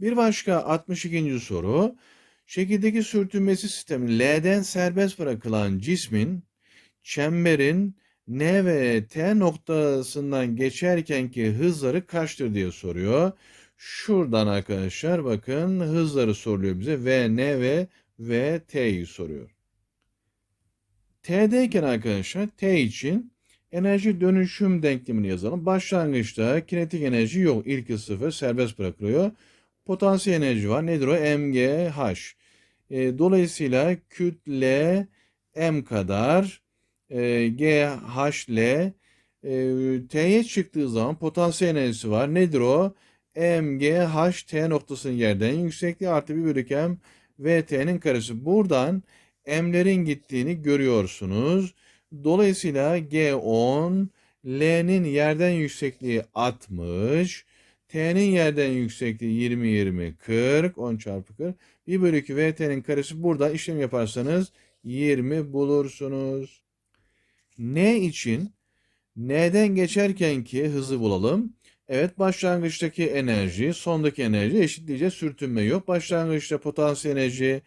Bir başka 62. soru. Şekildeki sürtünmesi sistemi L'den serbest bırakılan cismin çemberin N ve T noktasından geçerkenki hızları kaçtır diye soruyor. Şuradan arkadaşlar bakın hızları soruluyor bize. V, N ve V, T'yi soruyor. T'deyken arkadaşlar T için enerji dönüşüm denklemini yazalım. Başlangıçta kinetik enerji yok. İlk sıfır serbest bırakılıyor. Potansiyel enerji var. Nedir o? MGH. E, dolayısıyla kütle M kadar e, GHL e, T'ye çıktığı zaman potansiyel enerjisi var. Nedir o? MGHT noktasının yerden yüksekliği artı bir bölü M VT'nin karesi. Buradan M'lerin gittiğini görüyorsunuz. Dolayısıyla G10, L'nin yerden yüksekliği 60, T'nin yerden yüksekliği 20, 20, 40, 10 çarpı 40. 1 bölü 2 VT'nin karesi burada işlem yaparsanız 20 bulursunuz. N için N'den geçerkenki hızı bulalım. Evet başlangıçtaki enerji, sondaki enerji eşitleyeceğiz. Sürtünme yok. Başlangıçta potansiyel enerji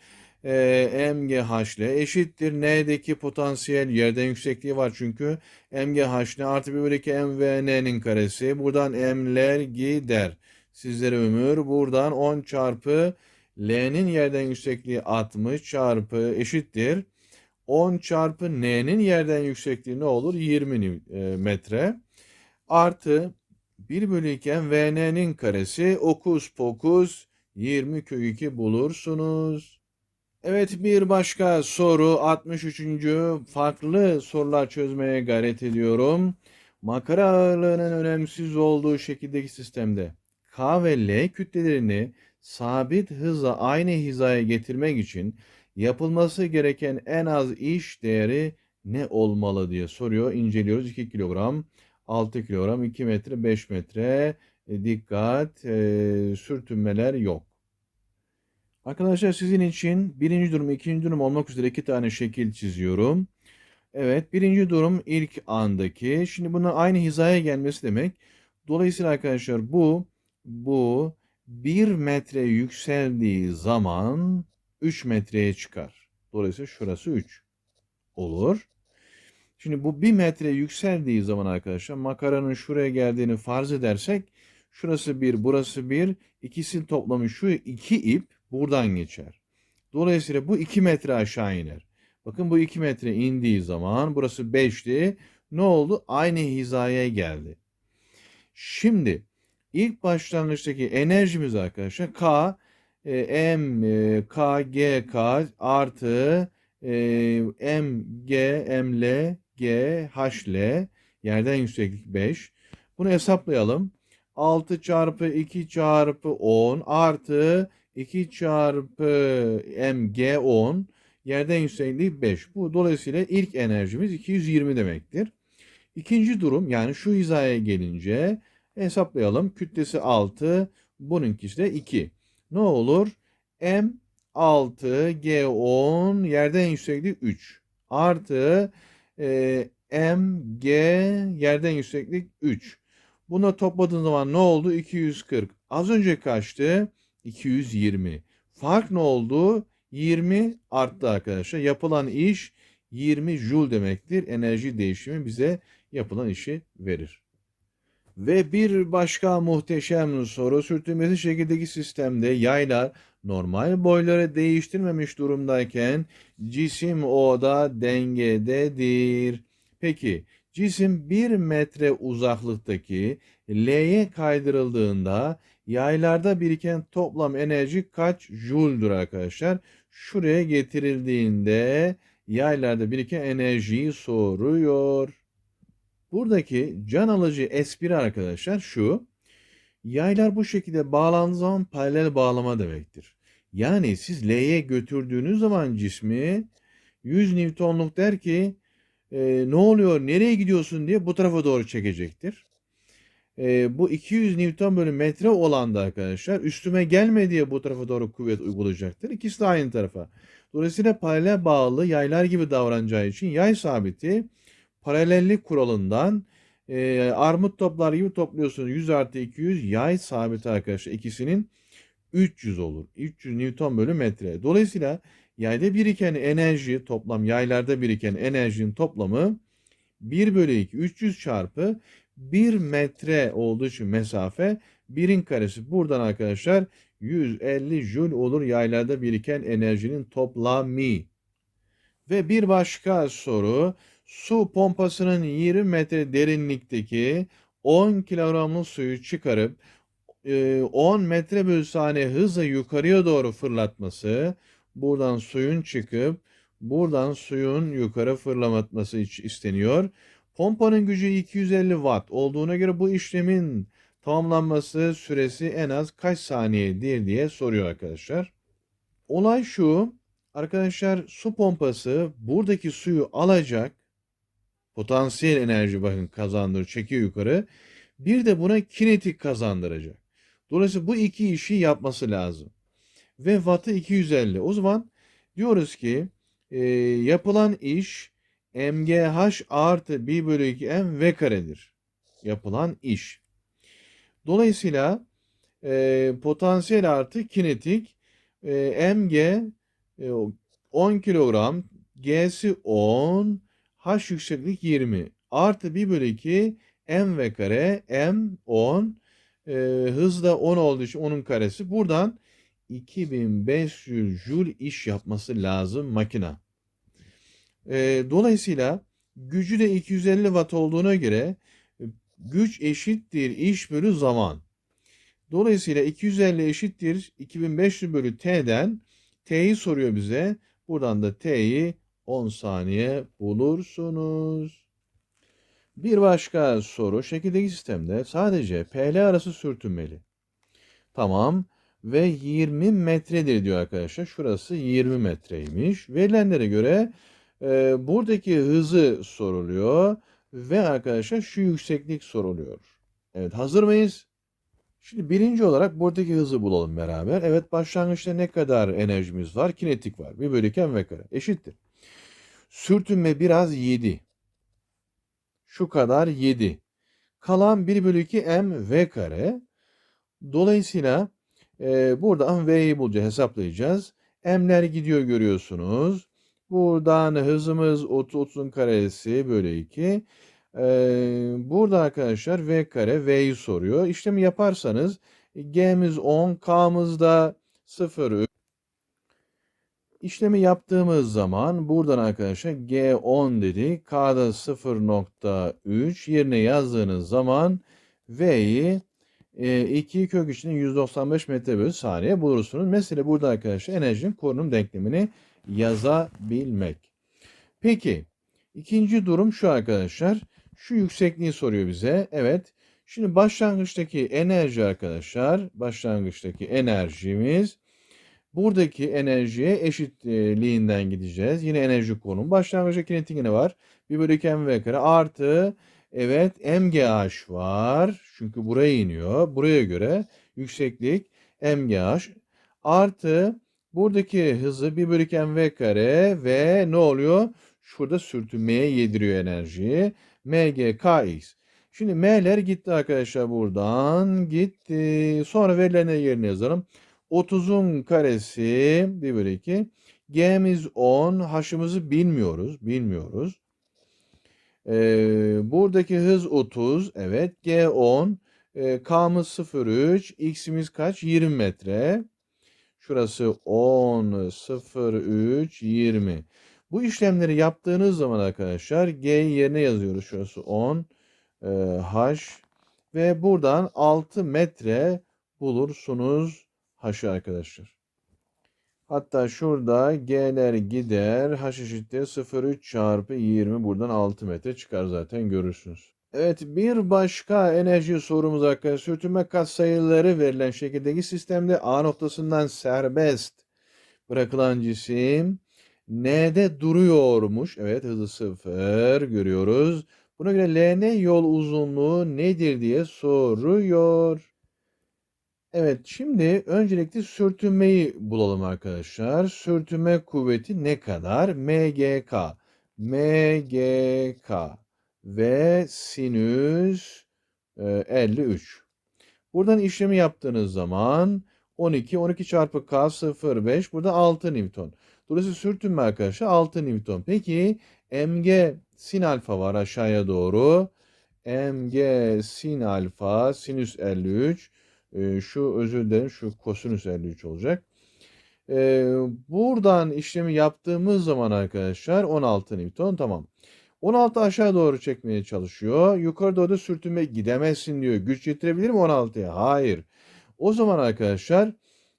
e, MGH ile eşittir. N'deki potansiyel yerden yüksekliği var çünkü. MGH ne artı 1 bölü 2 MVN'nin karesi. Buradan M'ler gider. Sizlere ömür. Buradan 10 çarpı L'nin yerden yüksekliği 60 çarpı eşittir. 10 çarpı N'nin yerden yüksekliği ne olur? 20 e, metre. Artı 1 bölü 2 VN'nin karesi okus pokus 20 kök 2 bulursunuz. Evet bir başka soru 63. farklı sorular çözmeye gayret ediyorum. Makara ağırlığının önemsiz olduğu şekildeki sistemde K ve L kütlelerini sabit hızla aynı hizaya getirmek için yapılması gereken en az iş değeri ne olmalı diye soruyor. İnceliyoruz 2 kilogram, 6 kilogram, 2 metre, 5 metre. E, dikkat, e, sürtünmeler yok. Arkadaşlar sizin için birinci durum, ikinci durum olmak üzere iki tane şekil çiziyorum. Evet, birinci durum ilk andaki. Şimdi bunun aynı hizaya gelmesi demek. Dolayısıyla arkadaşlar bu, bu 1 metre yükseldiği zaman 3 metreye çıkar. Dolayısıyla şurası 3 olur. Şimdi bu 1 metre yükseldiği zaman arkadaşlar makaranın şuraya geldiğini farz edersek şurası 1, burası 1. İkisinin toplamı şu iki ip buradan geçer. Dolayısıyla bu 2 metre aşağı iner. Bakın bu 2 metre indiği zaman burası 5'ti. Ne oldu? Aynı hizaya geldi. Şimdi ilk başlangıçtaki enerjimiz arkadaşlar K e, M e, K G K artı e, M G M L G H L yerden yükseklik 5. Bunu hesaplayalım. 6 çarpı 2 çarpı 10 artı 2 çarpı M G 10 yerden yüksekliği 5. Bu dolayısıyla ilk enerjimiz 220 demektir. İkinci durum yani şu hizaya gelince hesaplayalım. Kütlesi 6, bununkisi de 2 ne olur? M 6 G 10 yerden yüksekliği 3 artı e, M G yerden yükseklik 3. Buna topladığın zaman ne oldu? 240. Az önce kaçtı? 220. Fark ne oldu? 20 arttı arkadaşlar. Yapılan iş 20 joule demektir. Enerji değişimi bize yapılan işi verir. Ve bir başka muhteşem soru sürtünmesi şekildeki sistemde yaylar normal boyları değiştirmemiş durumdayken cisim O'da dengededir. Peki cisim 1 metre uzaklıktaki L'ye kaydırıldığında yaylarda biriken toplam enerji kaç joule'dur arkadaşlar? Şuraya getirildiğinde yaylarda biriken enerjiyi soruyor. Buradaki can alıcı espri arkadaşlar şu. Yaylar bu şekilde bağlandığı zaman paralel bağlama demektir. Yani siz L'ye götürdüğünüz zaman cismi 100 Newton'luk der ki e, ne oluyor nereye gidiyorsun diye bu tarafa doğru çekecektir. E, bu 200 Newton bölü metre olan da arkadaşlar üstüme gelme diye bu tarafa doğru kuvvet uygulayacaktır. İkisi de aynı tarafa. Dolayısıyla paralel bağlı yaylar gibi davranacağı için yay sabiti paralellik kuralından e, armut toplar gibi topluyorsunuz. 100 artı 200 yay sabit arkadaşlar. ikisinin 300 olur. 300 Newton bölü metre. Dolayısıyla yayda biriken enerji toplam yaylarda biriken enerjinin toplamı 1 bölü 2 300 çarpı 1 metre olduğu için mesafe 1'in karesi. Buradan arkadaşlar 150 jül olur yaylarda biriken enerjinin toplamı. Ve bir başka soru su pompasının 20 metre derinlikteki 10 kilogramlık suyu çıkarıp e, 10 metre bölü saniye hızla yukarıya doğru fırlatması buradan suyun çıkıp buradan suyun yukarı fırlamatması isteniyor. Pompanın gücü 250 watt olduğuna göre bu işlemin tamamlanması süresi en az kaç saniyedir diye soruyor arkadaşlar. Olay şu. Arkadaşlar su pompası buradaki suyu alacak. Potansiyel enerji bakın kazandırır, çekiyor yukarı. Bir de buna kinetik kazandıracak. Dolayısıyla bu iki işi yapması lazım. Ve wattı 250. O zaman diyoruz ki e, yapılan iş mgh artı 1 bölü 2 m v karedir. Yapılan iş. Dolayısıyla e, potansiyel artı kinetik e, mg e, 10 kilogram g'si 10 h yükseklik 20 artı 1 bölü 2 m v kare m 10 e, hız da 10 olduğu için onun karesi buradan 2500 joule iş yapması lazım makina. E, dolayısıyla gücü de 250 watt olduğuna göre e, güç eşittir iş bölü zaman. Dolayısıyla 250 eşittir 2500 bölü t'den t'yi soruyor bize. Buradan da t'yi 10 saniye bulursunuz. Bir başka soru şekildeki sistemde sadece PL arası sürtünmeli. Tamam ve 20 metredir diyor arkadaşlar. Şurası 20 metreymiş. Verilenlere göre e, buradaki hızı soruluyor ve arkadaşlar şu yükseklik soruluyor. Evet hazır mıyız? Şimdi birinci olarak buradaki hızı bulalım beraber. Evet başlangıçta ne kadar enerjimiz var? Kinetik var. 1 bölü 2 m kare eşittir. Sürtünme biraz 7. Şu kadar 7. Kalan 1 bölü 2 m v kare. Dolayısıyla e, buradan v'yi bulacağız, hesaplayacağız. M'ler gidiyor görüyorsunuz. Buradan hızımız 30, 30'un karesi bölü 2. Ee, burada arkadaşlar v kare v'yi soruyor. İşlemi yaparsanız g'miz 10, k'mız da 0. İşlemi yaptığımız zaman buradan arkadaşlar g 10 dedi. K'da 0.3 yerine yazdığınız zaman v'yi 2 kök içinde 195 metre bölü saniye bulursunuz. Mesela burada arkadaşlar enerjinin korunum denklemini yazabilmek. Peki ikinci durum şu arkadaşlar. Şu yüksekliği soruyor bize. Evet. Şimdi başlangıçtaki enerji arkadaşlar. Başlangıçtaki enerjimiz buradaki enerjiye eşitliğinden gideceğiz. Yine enerji konum. Başlangıçta kinetik ne var? 1 bölü 2 mv kare artı evet mgh var. Çünkü buraya iniyor. Buraya göre yükseklik mgh artı buradaki hızı 1 bölü 2 mv kare ve ne oluyor? Şurada sürtünmeye yediriyor enerjiyi. MGKX. Şimdi M'ler gitti arkadaşlar buradan. Gitti. Sonra verilen yerine yazalım. 30'un karesi 1 bölü 2. G'miz 10. H'ımızı bilmiyoruz. Bilmiyoruz. Ee, buradaki hız 30. Evet. G 10. Ee, K'mız 0,3. X'imiz kaç? 20 metre. Şurası 10, 0,3, 20. Bu işlemleri yaptığınız zaman arkadaşlar G yerine yazıyoruz. Şurası 10 e, H ve buradan 6 metre bulursunuz H'ı arkadaşlar. Hatta şurada G'ler gider. H eşittir 0,3 çarpı 20 buradan 6 metre çıkar zaten görürsünüz. Evet bir başka enerji sorumuz arkadaşlar. Sürtünme katsayıları verilen şekildeki sistemde A noktasından serbest bırakılan cisim N'de duruyormuş. Evet hızı sıfır görüyoruz. Buna göre LN yol uzunluğu nedir diye soruyor. Evet şimdi öncelikle sürtünmeyi bulalım arkadaşlar. Sürtünme kuvveti ne kadar? MGK. MGK ve sinüs e, 53. Buradan işlemi yaptığınız zaman 12. 12 çarpı K 0,5. Burada 6 Newton. Dolayısıyla sürtünme arkadaşlar 6 Newton. Peki mg sin alfa var aşağıya doğru. mg sin alfa sinüs 53. Ee, şu özür dilerim şu kosinüs 53 olacak. Ee, buradan işlemi yaptığımız zaman arkadaşlar 16 Newton tamam. 16 aşağı doğru çekmeye çalışıyor. Yukarı doğru sürtünme gidemezsin diyor. Güç yetirebilir mi 16'ya? Hayır. O zaman arkadaşlar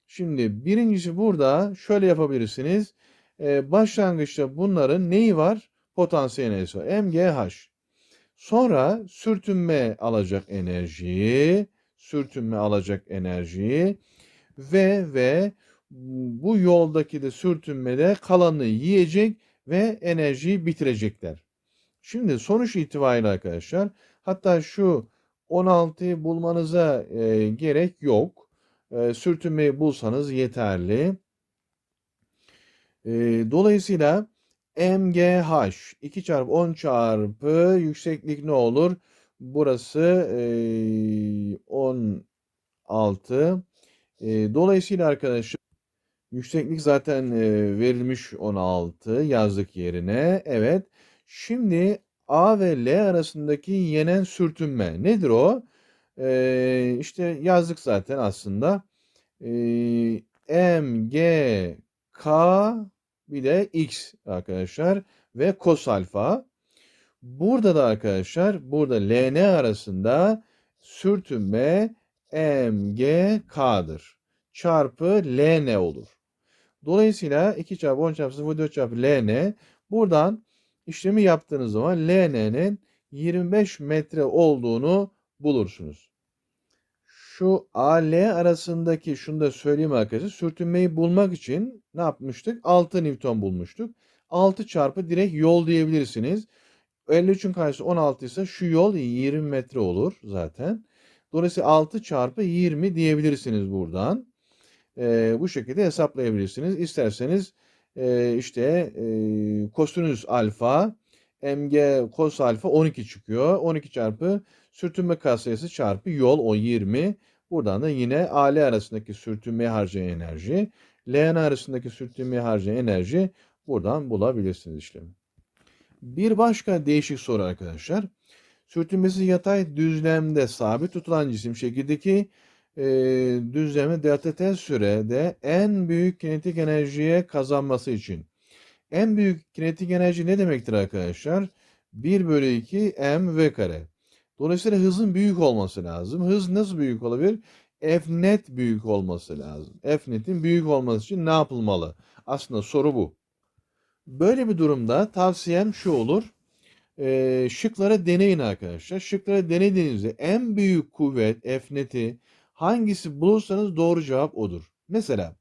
şimdi birincisi burada şöyle yapabilirsiniz. Ee, başlangıçta bunların neyi var? Potansiyel enerjisi var. MGH. Sonra sürtünme alacak enerjiyi, sürtünme alacak enerjiyi ve ve bu yoldaki de sürtünmede kalanını yiyecek ve enerjiyi bitirecekler. Şimdi sonuç itibariyle arkadaşlar hatta şu 16'yı bulmanıza e, gerek yok. E, sürtünmeyi bulsanız yeterli. E, dolayısıyla MGH 2 çarpı 10 çarpı yükseklik ne olur? Burası e, 16. E, dolayısıyla arkadaşlar yükseklik zaten e, verilmiş 16 yazdık yerine. Evet. Şimdi A ve L arasındaki yenen sürtünme nedir o? E, işte yazdık zaten aslında. E, M, G, K bir de X arkadaşlar ve kos alfa. Burada da arkadaşlar burada LN arasında sürtünme MGK'dır. Çarpı LN olur. Dolayısıyla 2 çarpı 10 çarpı 0 4 çarpı LN buradan işlemi yaptığınız zaman LN'nin 25 metre olduğunu bulursunuz. Şu AL arasındaki şunu da söyleyeyim arkadaşlar. Sürtünmeyi bulmak için ne yapmıştık? 6 Newton bulmuştuk. 6 çarpı direkt yol diyebilirsiniz. 53'ün karşısı 16 ise şu yol 20 metre olur zaten. Dolayısıyla 6 çarpı 20 diyebilirsiniz buradan. Ee, bu şekilde hesaplayabilirsiniz. İsterseniz e, işte e, kosinüs alfa mg kos alfa 12 çıkıyor. 12 çarpı sürtünme katsayısı çarpı yol o 20. Buradan da yine AL arasındaki sürtünmeye harcayan enerji, LN arasındaki sürtünmeye harcayan enerji buradan bulabilirsiniz işlemi. Bir başka değişik soru arkadaşlar. Sürtünmesi yatay düzlemde sabit tutulan cisim şekildeki e, düzleme delta t sürede en büyük kinetik enerjiye kazanması için. En büyük kinetik enerji ne demektir arkadaşlar? 1 bölü 2 m v kare. Dolayısıyla hızın büyük olması lazım. Hız nasıl büyük olabilir? F net büyük olması lazım. F netin büyük olması için ne yapılmalı? Aslında soru bu. Böyle bir durumda tavsiyem şu olur. Ee, şıkları deneyin arkadaşlar. Şıkları denediğinizde en büyük kuvvet F neti hangisi bulursanız doğru cevap odur. Mesela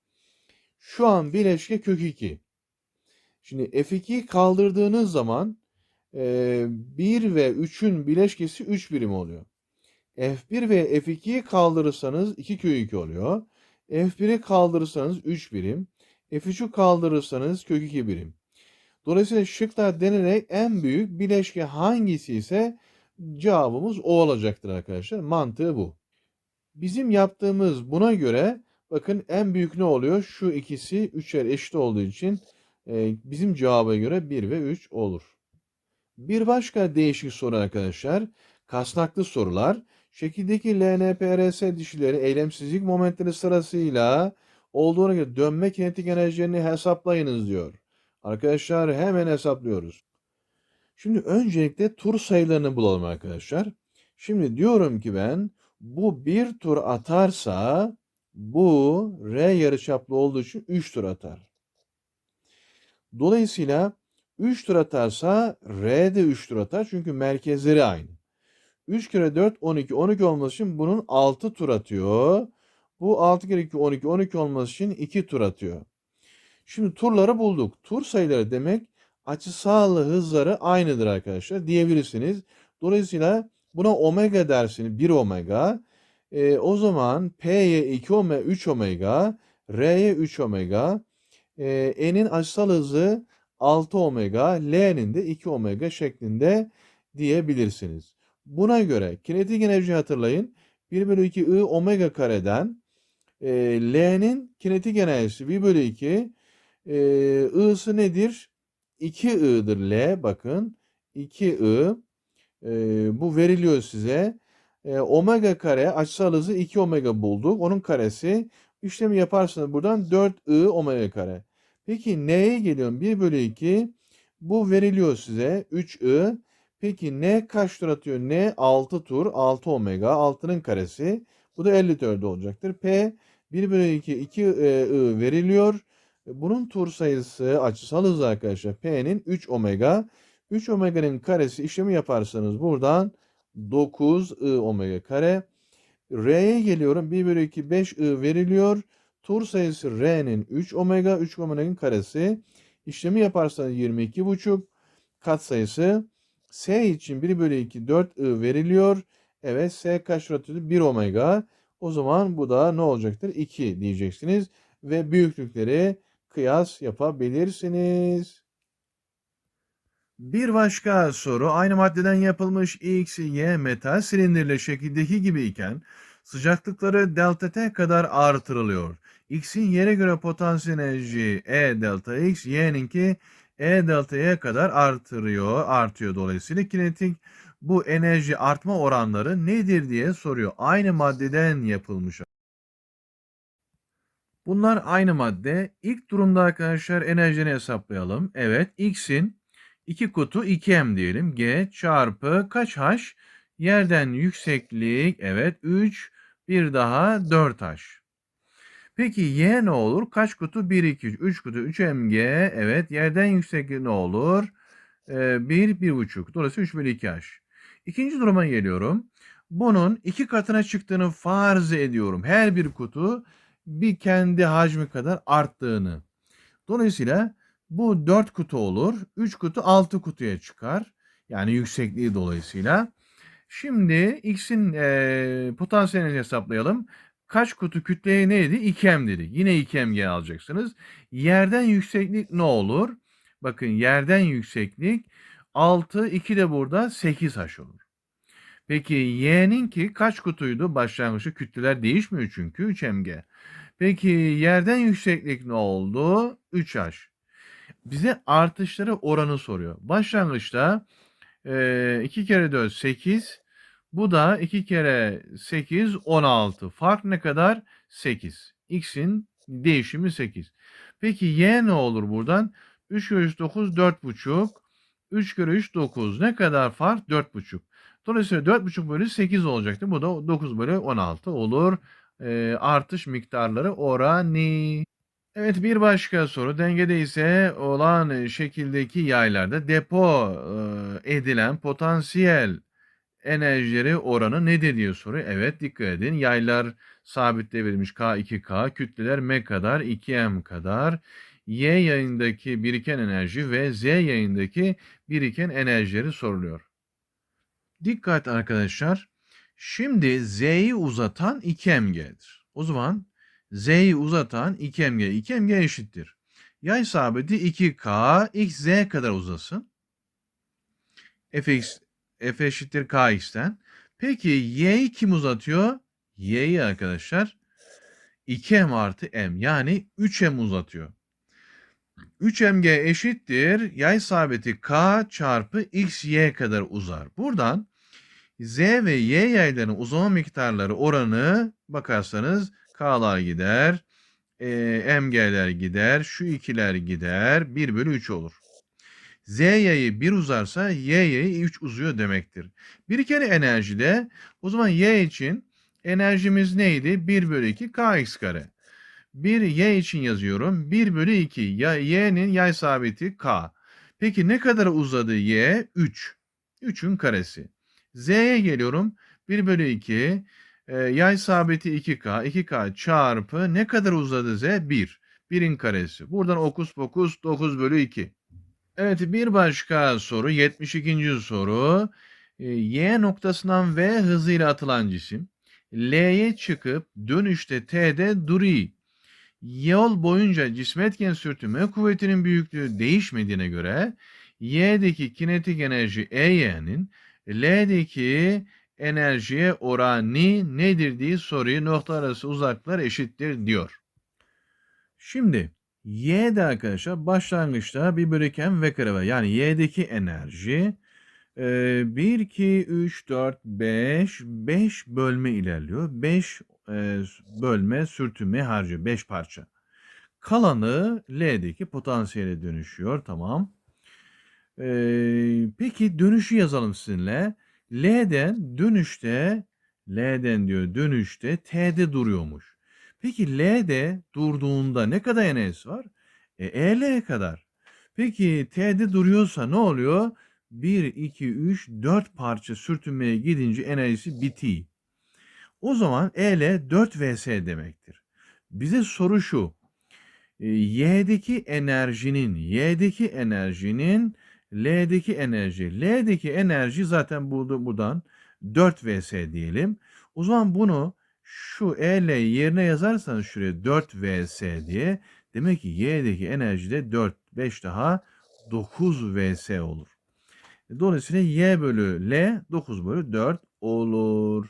şu an bileşke kök 2. Şimdi F2'yi kaldırdığınız zaman e, 1 ve 3'ün bileşkesi 3 birim oluyor. F1 ve F2'yi kaldırırsanız 2 kök 2 oluyor. F1'i kaldırırsanız 3 birim. F3'ü kaldırırsanız kök 2 birim. Dolayısıyla şıklar denerek en büyük bileşke hangisi ise cevabımız o olacaktır arkadaşlar. Mantığı bu. Bizim yaptığımız buna göre bakın en büyük ne oluyor? Şu ikisi üçer eşit olduğu için e, bizim cevaba göre 1 ve 3 olur. Bir başka değişik soru arkadaşlar. Kasnaklı sorular. Şekildeki LNPRS dişileri eylemsizlik momentleri sırasıyla olduğuna göre dönme kinetik enerjilerini hesaplayınız diyor. Arkadaşlar hemen hesaplıyoruz. Şimdi öncelikle tur sayılarını bulalım arkadaşlar. Şimdi diyorum ki ben bu bir tur atarsa bu R yarıçaplı olduğu için 3 tur atar. Dolayısıyla 3 tur atarsa R de 3 tur atar çünkü merkezleri aynı. 3 kere 4 12 12 olması için bunun 6 tur atıyor. Bu 6 kere 2 12 12 olması için 2 tur atıyor. Şimdi turları bulduk. Tur sayıları demek açısal hızları aynıdır arkadaşlar diyebilirsiniz. Dolayısıyla buna omega dersiniz. 1 omega. E, o zaman P'ye 2 omega 3 omega. R'ye 3 omega. E, N'in açısal hızı 6 omega. L'nin de 2 omega şeklinde diyebilirsiniz. Buna göre kinetik enerji hatırlayın. 1 bölü 2 I omega kareden E, L'nin kinetik enerjisi 1 bölü 2. E, nedir? 2I'dır L bakın. 2I. E, bu veriliyor size. E, omega kare açısal hızı 2 omega bulduk. Onun karesi. İşlemi yaparsanız buradan 4I omega kare. Peki neye geliyorum? 1 bölü 2. Bu veriliyor size. 3I. Peki n kaç tur atıyor? N 6 tur. 6 omega. 6'nın karesi. Bu da 54 olacaktır. P 1 bölü 2 2 I veriliyor. Bunun tur sayısı açısal hız arkadaşlar. P'nin 3 omega. 3 omega'nın karesi işlemi yaparsanız buradan 9 I omega kare. R'ye geliyorum. 1 bölü 2 5 I veriliyor. Tur sayısı R'nin 3 omega. 3 omega'nın karesi. İşlemi yaparsanız 22 buçuk. Kat sayısı S için 1 bölü 2 4 I veriliyor. Evet S kaç atıyordu? 1 omega. O zaman bu da ne olacaktır? 2 diyeceksiniz. Ve büyüklükleri kıyas yapabilirsiniz. Bir başka soru aynı maddeden yapılmış X, Y metal silindirli şekildeki gibi iken sıcaklıkları delta T kadar artırılıyor. X'in yere göre potansiyel enerji E delta X, Y'ninki E delta Y kadar artırıyor, artıyor dolayısıyla kinetik bu enerji artma oranları nedir diye soruyor. Aynı maddeden yapılmış. Bunlar aynı madde. İlk durumda arkadaşlar enerjini hesaplayalım. Evet, X'in 2 kutu 2M diyelim. G çarpı kaç H? Yerden yükseklik evet 3 bir daha 4H. Peki Y ne olur? Kaç kutu? 1, 2, 3. 3 kutu 3MG. Evet yerden yükseklik ne olur? Ee, 1, 1,5. Dolayısıyla 3 bölü 2H. İkinci duruma geliyorum. Bunun iki katına çıktığını farz ediyorum. Her bir kutu bir kendi hacmi kadar arttığını. Dolayısıyla bu 4 kutu olur. 3 kutu 6 kutuya çıkar. Yani yüksekliği dolayısıyla. Şimdi X'in e, potansiyelini hesaplayalım. Kaç kutu kütleye neydi? 2M dedi. Yine 2MG alacaksınız. Yerden yükseklik ne olur? Bakın yerden yükseklik 6, 2 de burada 8H olur. Peki Y'ninki kaç kutuydu? Başlangıçta kütleler değişmiyor çünkü 3MG. Peki yerden yükseklik ne oldu? 3H. Bize artışları oranı soruyor. Başlangıçta e, 2 kere 4 8. Bu da 2 kere 8 16. Fark ne kadar? 8. X'in değişimi 8. Peki Y ne olur buradan? 3 kere 3 9 4,5. 3 kere 3 9. Ne kadar fark? 4,5. Dolayısıyla 4,5 bölü 8 olacaktı. Bu da 9 bölü 16 olur. E, artış miktarları oranı. Evet bir başka soru. Dengede ise olan şekildeki yaylarda depo e, edilen potansiyel enerjileri oranı nedir diye soruyor. Evet dikkat edin. Yaylar sabitle verilmiş K2K, kütleler M kadar, 2M kadar. Y yayındaki biriken enerji ve Z yayındaki biriken enerjileri soruluyor. Dikkat arkadaşlar. Şimdi Z'yi uzatan 2MG'dir. O zaman Z'yi uzatan 2MG. 2MG eşittir. Yay sabiti 2K, X Z kadar uzasın. Fx, F eşittir KX'ten. Peki Y'yi kim uzatıyor? Y'yi arkadaşlar 2M artı M yani 3M uzatıyor. 3mg eşittir yay sabiti k çarpı x y kadar uzar. Buradan z ve y yaylarının uzama miktarları oranı bakarsanız k'lar gider, e, mg'ler gider, şu ikiler gider, 1 bölü 3 olur. Z yayı 1 uzarsa y yayı 3 uzuyor demektir. Biriken enerjide o zaman y için enerjimiz neydi? 1 bölü 2 kx kare. 1 y için yazıyorum. 1 bölü 2. Ya, y'nin yay sabiti k. Peki ne kadar uzadı y? 3. 3'ün karesi. z'ye geliyorum. 1 bölü 2. E, yay sabiti 2k. 2k çarpı ne kadar uzadı z? 1. 1'in karesi. Buradan okus pokus 9 bölü 2. Evet bir başka soru. 72. soru. E, y noktasından v hızıyla atılan cisim. L'ye çıkıp dönüşte T'de duruyor. Yol boyunca cisme etken sürtünme kuvvetinin büyüklüğü değişmediğine göre Y'deki kinetik enerji EY'nin L'deki enerjiye oranı nedir diye soruyu nokta arası uzaklıklar eşittir diyor. Şimdi Y'de arkadaşlar başlangıçta bir biriken V kare var. Yani Y'deki enerji e, 1, 2, 3, 4, 5, 5 bölme ilerliyor. 5 e, bölme sürtünme harcıyor. 5 parça. Kalanı L'deki potansiyele dönüşüyor. Tamam. Ee, peki dönüşü yazalım sizinle. L'den dönüşte L'den diyor dönüşte T'de duruyormuş. Peki L'de durduğunda ne kadar enerjisi var? E, EL kadar. Peki T'de duruyorsa ne oluyor? 1, 2, 3, 4 parça sürtünmeye gidince enerjisi bitiyor. O zaman EL 4 vs demektir. Bize soru şu. E, Y'deki enerjinin, Y'deki enerjinin L'deki enerji. L'deki enerji zaten burada buradan 4 vs diyelim. O zaman bunu şu EL yerine yazarsanız şuraya 4 vs diye demek ki Y'deki enerji de 4, 5 daha 9 vs olur. Dolayısıyla Y bölü L 9 bölü 4 olur.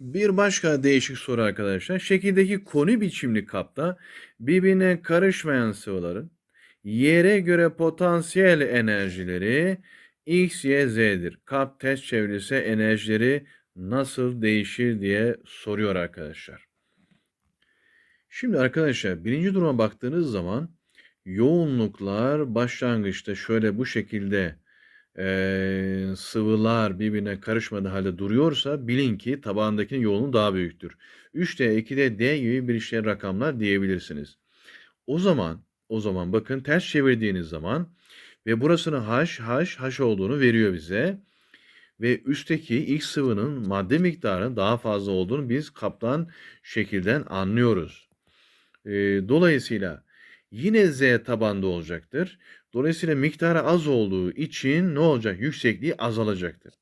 Bir başka değişik soru arkadaşlar. Şekildeki koni biçimli kapta birbirine karışmayan sıvıların yere göre potansiyel enerjileri X, Y, Z'dir. Kap test çevresi enerjileri nasıl değişir diye soruyor arkadaşlar. Şimdi arkadaşlar birinci duruma baktığınız zaman yoğunluklar başlangıçta şöyle bu şekilde e, sıvılar birbirine karışmadığı halde duruyorsa bilin ki tabağındakinin yoğunluğu daha büyüktür. 3D, 2D, D gibi bir şey rakamlar diyebilirsiniz. O zaman o zaman bakın ters çevirdiğiniz zaman ve burasının H, H, H olduğunu veriyor bize. Ve üstteki X sıvının madde miktarının daha fazla olduğunu biz kaptan şekilden anlıyoruz. E, dolayısıyla yine Z tabanda olacaktır. Dolayısıyla miktarı az olduğu için ne olacak? Yüksekliği azalacaktır.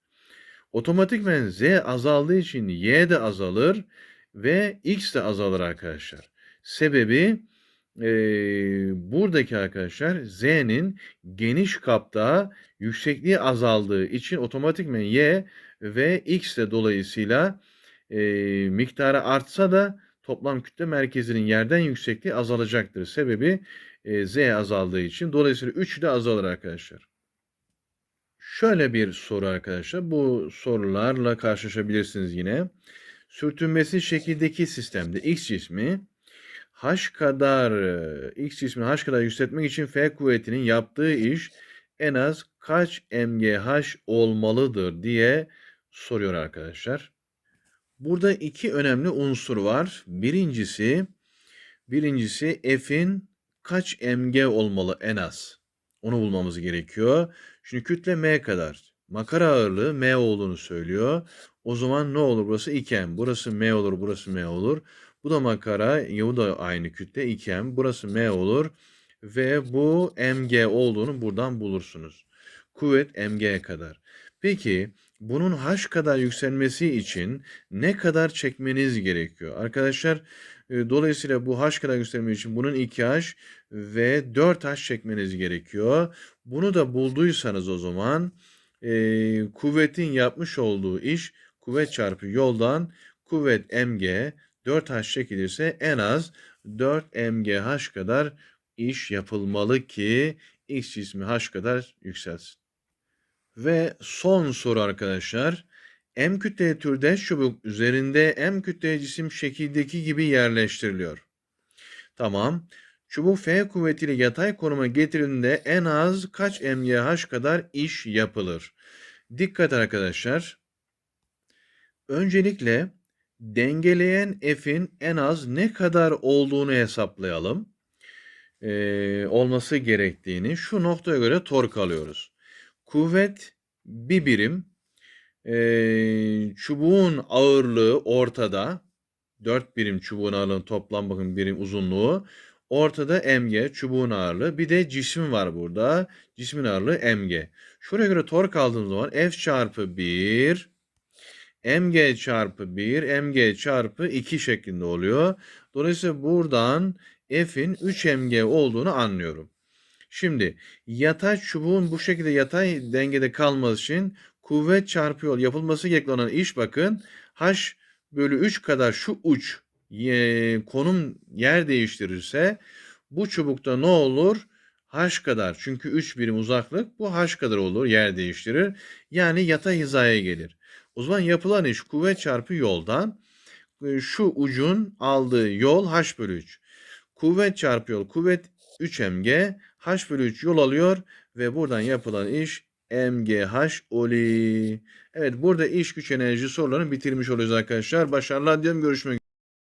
Otomatikmen Z azaldığı için Y de azalır ve X de azalır arkadaşlar. Sebebi e, buradaki arkadaşlar Z'nin geniş kapta yüksekliği azaldığı için otomatikmen Y ve X de dolayısıyla e, miktarı artsa da toplam kütle merkezinin yerden yüksekliği azalacaktır. Sebebi e, Z azaldığı için. Dolayısıyla 3 de azalır arkadaşlar. Şöyle bir soru arkadaşlar. Bu sorularla karşılaşabilirsiniz yine. Sürtünmesi şekildeki sistemde X cismi H kadar X cismini H kadar yükseltmek için F kuvvetinin yaptığı iş en az kaç mgh olmalıdır diye soruyor arkadaşlar. Burada iki önemli unsur var. Birincisi birincisi F'in kaç mg olmalı en az? Onu bulmamız gerekiyor. Şimdi kütle m kadar. Makara ağırlığı m olduğunu söylüyor. O zaman ne olur? Burası 2m. Burası m olur, burası m olur. Bu da makara, bu da aynı kütle 2m. Burası m olur ve bu mg olduğunu buradan bulursunuz. Kuvvet mg kadar. Peki bunun h kadar yükselmesi için ne kadar çekmeniz gerekiyor? Arkadaşlar e, dolayısıyla bu h kadar yükselmesi için bunun 2h ve 4h çekmeniz gerekiyor. Bunu da bulduysanız o zaman e, kuvvetin yapmış olduğu iş kuvvet çarpı yoldan kuvvet mg 4h çekilirse en az 4 mgh kadar iş yapılmalı ki x cismi h kadar yükselsin. Ve son soru arkadaşlar. M kütleli türde çubuk üzerinde M kütleli cisim şekildeki gibi yerleştiriliyor. Tamam. Çubuk F kuvvetiyle yatay konuma getirildiğinde en az kaç mgh kadar iş yapılır? Dikkat arkadaşlar. Öncelikle dengeleyen F'in en az ne kadar olduğunu hesaplayalım. Ee, olması gerektiğini şu noktaya göre tork alıyoruz. Kuvvet bir birim. Ee, çubuğun ağırlığı ortada. 4 birim çubuğun ağırlığı toplam bakın birim uzunluğu. Ortada mg çubuğun ağırlığı. Bir de cisim var burada. Cismin ağırlığı mg. Şuraya göre tork aldığım zaman F çarpı 1 mg çarpı 1 mg çarpı 2 şeklinde oluyor. Dolayısıyla buradan F'in 3 mg olduğunu anlıyorum. Şimdi yatay çubuğun bu şekilde yatay dengede kalması için Kuvvet çarpı yol yapılması gerekli olan iş bakın. H bölü 3 kadar şu uç ye- konum yer değiştirirse bu çubukta ne olur? H kadar. Çünkü 3 birim uzaklık bu H kadar olur yer değiştirir. Yani yatay hizaya gelir. O zaman yapılan iş kuvvet çarpı yoldan e, şu ucun aldığı yol H bölü 3. Kuvvet çarpı yol kuvvet 3 mg H bölü 3 yol alıyor ve buradan yapılan iş MGH oli. Evet burada iş güç enerji sorularını bitirmiş oluyoruz arkadaşlar. Başarılar diliyorum. Görüşmek üzere.